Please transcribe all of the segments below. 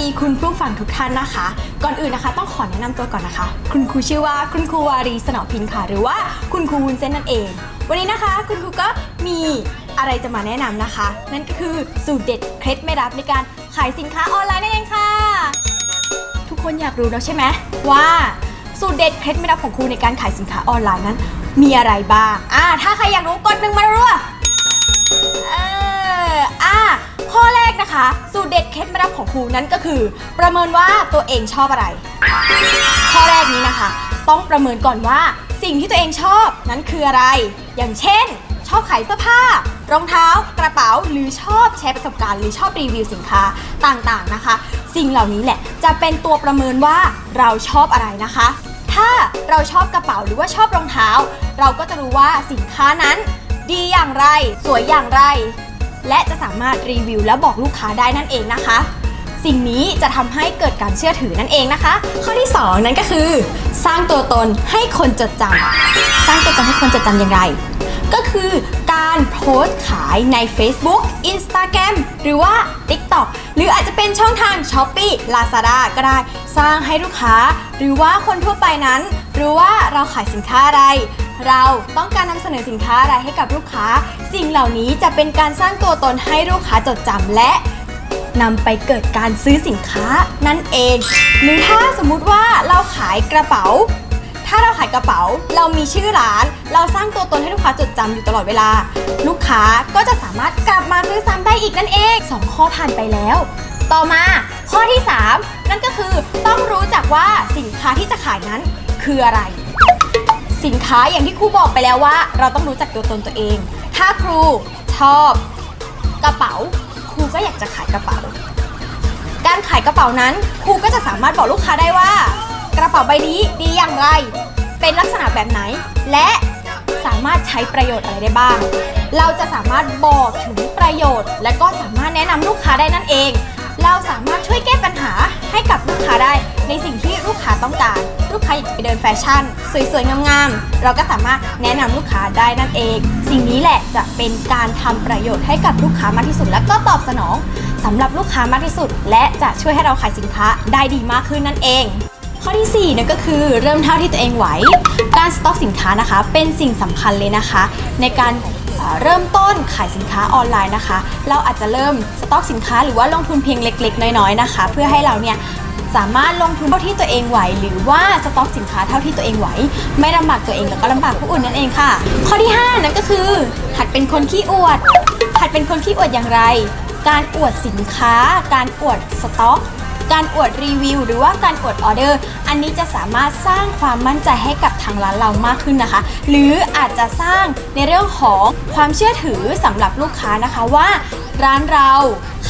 ดีคุณผู้ฟังทุกท่านนะคะ ก่อนอื่นนะคะ ต้องขอแนะนำตัวก่อนนะคะ คุณครูชื่อว่าคุณครูวารีสนอพินค่ะ หรือว่าคุณครูวุ้นเส้นนั่นเอง วันนี้นะคะ คุณครูก็มีอะไรจะมาแนะนำนะคะ นั่นก็คือสูตรเด็ดเคล็ดไม่รับในการขายสินค้าออนไลน์นั่นเองค่ะ ทุกคนอยากรู้แล้วใช่ไหมว่าสูตรเด็ดเคล็ดไม่รับของครูในการขายสินค้าออนไลน์นั้น มีอะไรบ้างอ่าถ้าใครอยากรู้กดหนึ่งมารัวเอออ่า ข้อแรกนะคะ สูตรเด็ดเคล็ดไม่รับของครูนั้นก็คือ ประเมินว่าตัวเองชอบอะไร ข้อแรกนี้นะคะ ต้องประเมินก่อนว่าสิ่งที่ตัวเองชอบนั้นคืออะไร อย่างเช่น ชอบขายเสื้อผ้า รองเท้า กระเป๋า หรือชอบแชร์ประสบการณ์ หรือชอบรีวิวสินค้าต่างๆนะคะ สิ่งเหล่านี้แหละจะเป็นตัวประเมินว่าเราชอบอะไรนะคะ ถ้าเราชอบกระเป๋าหรือว่าชอบรองเท้า เราก็จะรู้ว่าสินค้านั้น ดีอย่างไร สวยอย่างไร และจะสามารถรีวิวและบอกลูกค้าได้นั่นเองนะคะ สิ่งนี้จะทำให้เกิดการเชื่อถือนั่นเองนะคะ ข้อที่ 2 นั่นก็คือ สร้างตัวตนให้คนจดจำสร้างตัวตนให้คนจดจำอย่างไร ก็คือการโพสต์ขายใน Facebook Instagram หรือว่า TikTok หรืออาจจะเป็นช่องทาง Shopee Lazada ก็ได้ สร้างให้ลูกค้า หรือว่าคนทั่วไปนั้นรู้ว่าเราขายสินค้าอะไร เราต้องการนำเสนอสินค้าอะไรให้กับลูกค้า สิ่งเหล่านี้จะเป็นการสร้างตัวตนให้ลูกค้าจดจำและนำไปเกิดการซื้อสินค้านั่นเอง หรือถ้าสมมุติว่าเราขายกระเป๋า ถ้าเราขายกระเป๋า เรามีชื่อร้าน เราสร้างตัวตนให้ลูกค้าจดจำอยู่ตลอดเวลา ลูกค้าก็จะสามารถกลับมาซื้อซ้ำได้อีกนั่นเองสองข้อผ่านไปแล้ว ต่อมาข้อที่ 3 นั่นก็คือต้องรู้จักว่าสินค้าที่จะขายนั้นคืออะไร สินค้าอย่างที่ครูบอกไปแล้วว่า เราต้องรู้จักตัวตนตัวเอง ถ้าครูชอบกระเป๋า ครูก็อยากจะขายกระเป๋า การขายกระเป๋านั้นครูก็จะสามารถบอกลูกค้าได้ว่า ระเป๋าใบนี้ดีอย่างไร เป็นลักษณะแบบไหน และสามารถใช้ประโยชน์อะไรได้บ้าง เราจะสามารถบอกถึงประโยชน์ และก็สามารถแนะนำลูกค้าได้นั่นเอง เราสามารถช่วยแก้ปัญหาให้กับลูกค้าได้ ในสิ่งที่ลูกค้าต้องการ ลูกค้าอยากไปเดินแฟชั่น สวยๆ งามๆ เราก็สามารถแนะนำลูกค้าได้นั่นเอง สิ่งนี้แหละจะเป็นการทำประโยชน์ให้กับลูกค้ามากที่สุด และก็ตอบสนองสำหรับลูกค้ามากที่สุด และจะช่วยให้เราขายสินค้าได้ดีมากขึ้นนั่นเอง ข้อที่4นั่นก็คือเริ่มเท่าที่ตัวเองไหว การสต็อกสินค้านะคะ เป็นสิ่งสำคัญเลยนะคะ ในการเอ่อเริ่มต้นขายสินค้าออนไลน์นะคะ เราอาจจะเริ่มสต็อกสินค้าหรือว่าลงทุนเพียงเล็ก ๆ น้อยๆนะคะ เพื่อให้เราเนี่ยสามารถลงทุนเท่าที่ตัวเองไหว หรือว่าสต็อกสินค้าเท่าที่ตัวเองไหว ไม่ลำบากตัวเองแล้วก็ลำบากผู้อื่นนั่นเองค่ะ ข้อที่ 5 นั่นก็คือ หัดเป็นคนขี้อวด หัดเป็นคนขี้อวดอย่างไร การอวดสินค้า การอวดสต็อก การอวดรีวิว หรือว่าการอวดออเดอร์ อันนี้จะสามารถสร้างความมั่นใจให้กับทางร้านเรามากขึ้นนะคะ หรืออาจจะสร้างในเรื่องของความเชื่อถือสำหรับลูกค้านะคะว่า ร้านเรา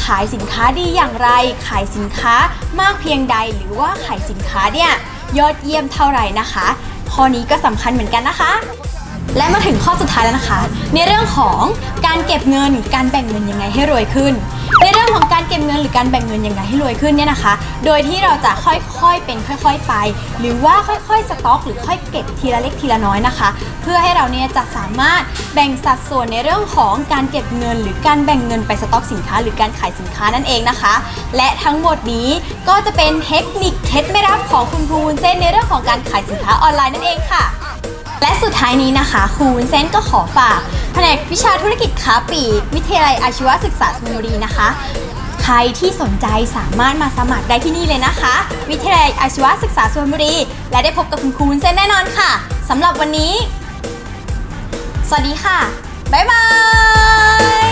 ขายสินค้าดีอย่างไร ขายสินค้ามากเพียงใด หรือว่าขายสินค้าเนี่ยยอดเยี่ยมเท่าไหร่นะคะ ข้อนี้ก็สำคัญเหมือนกันนะคะ และมาถึงข้อสุดท้ายแล้วนะคะ ในเรื่องของการเก็บเงิน การแบ่งเงินยังไงให้รวยขึ้น ในเรื่องของการเก็บเงินหรือการแบ่งเงินยังไงให้รวยขึ้นเนี่ยนะคะ โดยที่เราจะค่อยๆเป็นค่อย ๆ ไป หรือว่าค่อยๆสต็อก หรือค่อยเก็บทีละเล็กทีละน้อยนะคะ เพื่อให้เราเนี่ยจะสามารถแบ่งสัดส่วนในเรื่องของการเก็บเงิน หรือการแบ่งเงินไปสต็อกสินค้า หรือการขายสินค้านั่นเองนะคะ และทั้งหมดนี้ก็จะเป็นเทคนิคเคล็ดไม่รับของคุณครูวุ้นเส้นในเรื่องของการขายสินค้าออนไลน์นั่นเองค่ะ และสุดท้ายนี้นะคะครูวุ้นเส้นก็ขอฝากแผนกวิชาธุรกิจค้าปลีกวิทยาลัยอาชีวศึกษาสุพรรณบุรีนะคะ ใครที่สนใจสามารถมาสมัครได้ที่นี่เลยนะคะ วิทยาลัยอาชีวศึกษาสุพรรณบุรี และได้พบกับคุณครูวุ้นเส้นแน่นอนค่ะสำหรับวันนี้ สวัสดีค่ะ บ๊ายบาย